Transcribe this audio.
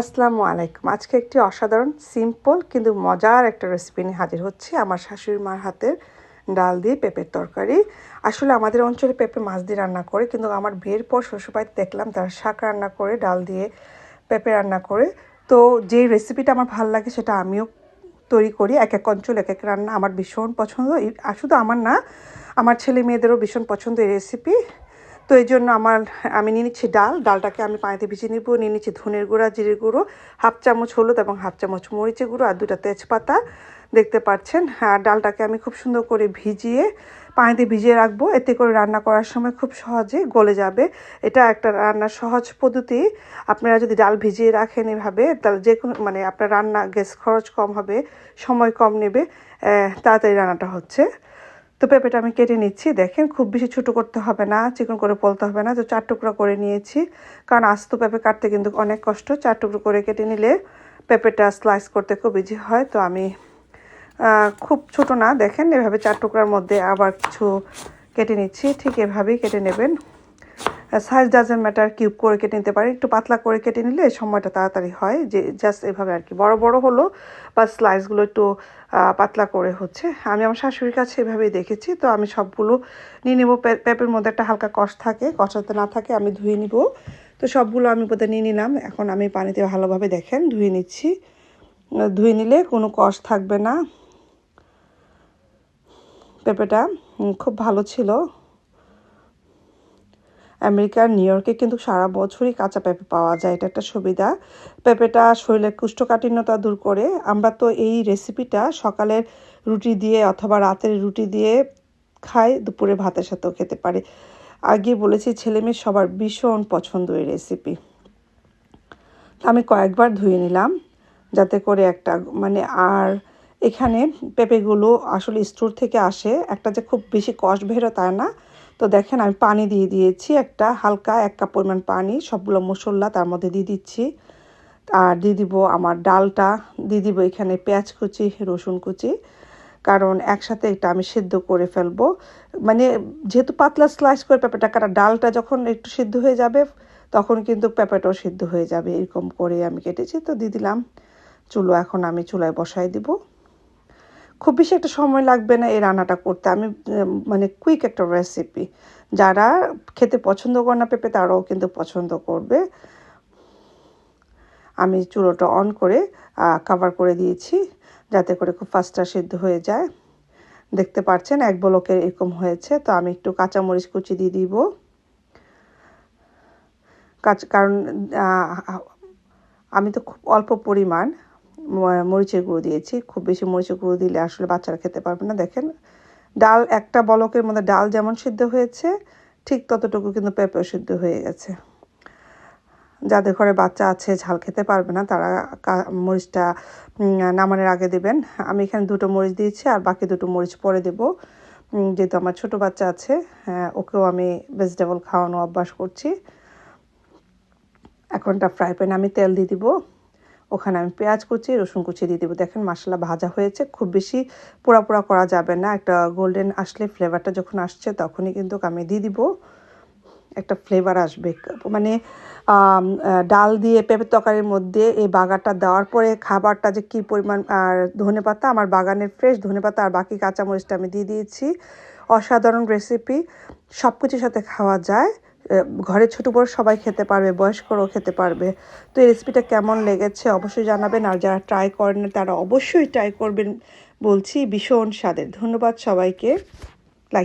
আসসালামু আলাইকুম। আজকে একটি অসাধারণ সিম্পল কিন্তু মজার একটা রেসিপি নিয়ে হাজির হচ্ছি আমার শাশুড়ি মার হাতের ডাল দিয়ে পেঁপের তরকারি। আসলে আমাদের অঞ্চলে পেঁপে মাছ দিয়ে রান্না করে, কিন্তু আমার বিয়ের পর শ্বশুরবাড়িতে দেখলাম তারা শাক রান্না করে, ডাল দিয়ে পেঁপে রান্না করে। তো যে রেসিপিটা আমার ভালো লাগে সেটা আমিও তৈরি করি। এক এক অঞ্চল, এক এক রান্না আমার ভীষণ পছন্দ। শুধু আমার না, আমার ছেলে মেয়েদেরও ভীষণ পছন্দ এই রেসিপি তো এই জন্য আমার, আমি নিয়ে নিচ্ছি ডাল। ডালটাকে আমি পানিতে ভিজিয়ে নিব। নিয়ে নিচ্ছি ধনের গুঁড়া জিরের গুঁড়ো, হাফ চামচ হলুদ এবং হাফ চামচ মরিচের গুঁড়ো আর দুটা তেজপাতা। দেখতে পাচ্ছেন আর ডালটাকে আমি খুব সুন্দর করে ভিজিয়ে পানিতে ভিজিয়ে রাখব। এতে করে রান্না করার সময় খুব সহজে গলে যাবে। এটা একটা রান্নার সহজ পদ্ধতি। আপনারা যদি ডাল ভিজিয়ে রাখেন এভাবে, তাহলে যে কোনো মানে আপনার রান্না, গ্যাস খরচ কম হবে, সময় কম নেবে তাড়াতাড়ি রান্নাটা হচ্ছে। তো পেঁপেটা আমি কেটে নিচ্ছি। দেখেন, খুব বেশি ছোটো করতে হবে না, চিকন করে পলতে হবে না। তো চার টুকরো করে নিয়েছি। কারণ আস্ত পেঁপে কাটতে কিন্তু অনেক কষ্ট। চার টুকরো করে কেটে নিলে পেঁপেটা স্লাইস করতে খুব ইজি হয়। তো আমি খুব ছোট না। দেখেন, এভাবে চার টুকরার মধ্যে আবার কিছু কেটে নিচ্ছি। ঠিক এভাবেই কেটে নেবেন। সাইজ ডাজেন্ট ম্যাটার কিউব করে কেটে নিতে পারি। একটু পাতলা করে কেটে নিলে সময়টা তাড়াতাড়ি হয়, যে জাস্ট এভাবে আর কি। বড় বড় হলো বা স্লাইসগুলো একটু পাতলা করে হচ্ছে। আমি আমার শাশুড়ির কাছে এভাবেই দেখেছি, তো আমি সবগুলো নিয়ে নেব। পেঁপের মধ্যে একটা হালকা কষ থাকে কষাতে না থাকে আমি ধুয়ে নিব। তো সবগুলো আমি বোধহয় নিয়ে নিলাম। এখন আমি পানিতে ভালোভাবে দেখেন, ধুয়ে নিচ্ছি। ধুয়ে নিলে কোনো কষ থাকবে না। পেঁপেটা খুব ভালো ছিল। আমেরিকার নিউ ইয়র্কে কিন্তু সারা বছরই কাঁচা পেঁপে পাওয়া যায়। এটা একটা সুবিধা। পেঁপেটা শরীরের কুষ্ঠকাঠিন্যতা দূর করে। আমরা তো এই রেসিপিটা সকালের রুটি দিয়ে অথবা রাতের রুটি দিয়ে খাই, দুপুরে ভাতের সাথেও খেতে পারি। আগে বলেছি, ছেলে মেয়ে সবার ভীষণ পছন্দ এই রেসিপি। আমি কয়েকবার ধুয়ে নিলাম যাতে করে একটা মানে আর এখানে পেঁপেগুলো আসলে স্টোর থেকে আসে। একটা যে খুব বেশি কষ্ট বেরো তা না। তো দেখেন আমি পানি দিয়ে দিয়েছি একটা হালকা এক কাপ পরিমাণ পানি, সবগুলো মশলা তার মধ্যে দিয়ে দিচ্ছি। আর দিয়ে দিব আমার ডালটা, দিয়ে দিব এখানে পেঁয়াজ কুচি, রসুন কুচি। কারণ একসাথে এটা আমি সিদ্ধ করে ফেলব। মানে যেহেতু পাতলা স্লাইস করে পেঁপেটা কাটা ডালটা যখন একটু সিদ্ধ হয়ে যাবে, তখন কিন্তু পেঁপেটাও সিদ্ধ হয়ে যাবে, এরকম করে আমি কেটেছি। তো দিয়ে দিলাম। চুলো এখন আমি চুলায় বসাই দিব। খুব বেশি একটা সময় লাগবে না এই রান্নাটা করতে। আমি মানে কুইক একটা রেসিপি যারা খেতে পছন্দ করে না পেঁপে, তারাও কিন্তু পছন্দ করবে। আমি চুলোটা অন করে কাভার করে দিয়েছি যাতে করে খুব ফাস্টটা সিদ্ধ হয়ে যায়। দেখতে পাচ্ছেন এক বলকের এরকম হয়েছে। তো আমি একটু কাঁচামরিচ কুচি দিয়ে দিব। কারণ আমি তো খুব অল্প পরিমাণ মরিচের গুঁড়ো দিয়েছি। খুব বেশি মরিচের গুঁড়ো দিলে আসলে বাচ্চারা খেতে পারবে না দেখেন। ডাল একটা বলকের মধ্যে ডাল যেমন সিদ্ধ হয়েছে ঠিক ততটুকু কিন্তু পেঁপেও সিদ্ধ হয়ে গেছে। যাদের ঘরে বাচ্চা আছে ঝাল খেতে পারবে না তারা মরিচটা নামানোর আগে দেবেন। আমি এখানে দুটো মরিচ দিয়েছি আর বাকি দুটো মরিচ পরে দেব। যেহেতু আমার ছোট বাচ্চা আছে হ্যাঁ, ওকেও আমি ভেজিটেবল খাওয়ানো অভ্যাস করছি। এখনটা ফ্রাই প্যানে আমি তেল দিয়ে দিব। ওখানে আমি পেঁয়াজ কুচি, রসুন কুচি দিয়ে দেবো। দেখেন মশলা ভাজা হয়েছে, খুব বেশি পোড়া পোড়া করা যাবে না। একটা গোল্ডেন আসলে ফ্লেভারটা যখন আসছে তখনই কিন্তু আমি দিয়ে দিব। একটা ফ্লেভার আসবে। মানে ডাল দিয়ে পেঁপে তরকারির মধ্যে এই বাগারটা দেওয়ার পরে খাবারটা যে কী পরিমাণ, আর ধনে পাতা, আমার বাগানের ফ্রেশ ধনে পাতা আর বাকি কাঁচামরিচটা আমি দিয়ে দিয়েছি। অসাধারণ রেসিপি সব কিছুর সাথে খাওয়া যায়। ঘরে ছোটো বড় সবাই খেতে পারবে, বয়স্করাও খেতে পারবে। তো এই রেসিপিটা কেমন লেগেছে অবশ্যই জানাবেন, আর যারা ট্রাই করেন তারা অবশ্যই ট্রাই করবেন বলছি, ভীষণ স্বাদের। ধন্যবাদ সবাইকে। লাইক